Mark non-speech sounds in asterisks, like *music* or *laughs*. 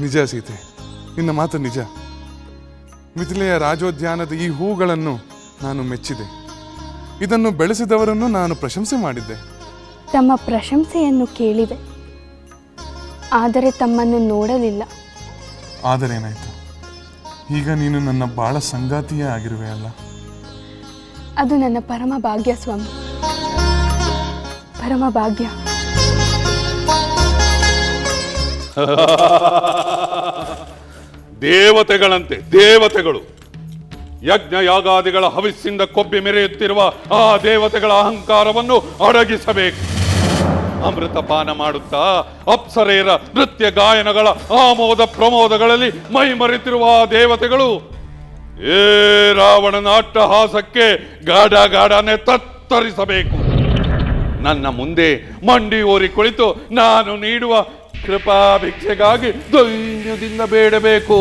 ನಿಜ ಸೀತೆ ನಿನ್ನ ಮಾತು ನಿಜ. ಮಿಥಿಲೆಯ ರಾಜೋದ್ಯಾನದ ಈ ಹೂಗಳನ್ನು ನಾನು ಮೆಚ್ಚಿದೆ. ಇದನ್ನು ಬೆಳೆಸಿದವರನ್ನು ನಾನು ಪ್ರಶಂಸೆ ಮಾಡಿದ್ದೆ. ತಮ್ಮ ಪ್ರಶಂಸೆಯನ್ನು ಕೇಳಿದೆ. ಆದರೆ ತಮ್ಮನ್ನು ನೋಡಲಿಲ್ಲ. ಆದರೆ ಏನಾಯ್ತು? ಈಗ ನೀನು ನನ್ನ ಬಾಳ ಸಂಗಾತಿಯೇ ಆಗಿರುವೆ ಅಲ್ಲ? ಅದು ನನ್ನ ಪರಮ ಭಾಗ್ಯ ಸ್ವಾಮಿ. ಪರಮ ಭಾಗ್ಯ. *laughs* ದೇವತೆಗಳಂತೆ, ದೇವತೆಗಳು. ಯಜ್ಞ ಯಾಗಾದಿಗಳ ಹವಿಸ್ಸಿಂದ ಕೊಬ್ಬಿ ಮೆರೆಯುತ್ತಿರುವ ಆ ದೇವತೆಗಳ ಅಹಂಕಾರವನ್ನು ಅಡಗಿಸಬೇಕು. ಅಮೃತ ಪಾನ ಮಾಡುತ್ತಾ ಅಪ್ಸರೆಯರ ನೃತ್ಯ ಗಾಯನಗಳ ಆಮೋದ ಪ್ರಮೋದಗಳಲ್ಲಿ ಮೈ ಮರೆತಿರುವ ಆ ದೇವತೆಗಳು, ಏ ರಾವಣನ ಅಟ್ಟಹಾಸಕ್ಕೆ ಗಾಢ ಗಾಢನೆ ತತ್ತರಿಸಬೇಕು. ನನ್ನ ಮುಂದೆ ಮಂಡಿ ಓರಿ ಕುಳಿತು ನಾನು ನೀಡುವ ಕೃಪಾ ಭಿಕ್ಷೆಗಾಗಿ ದೈನ್ಯದಿಂದ ಬೇಡಬೇಕು.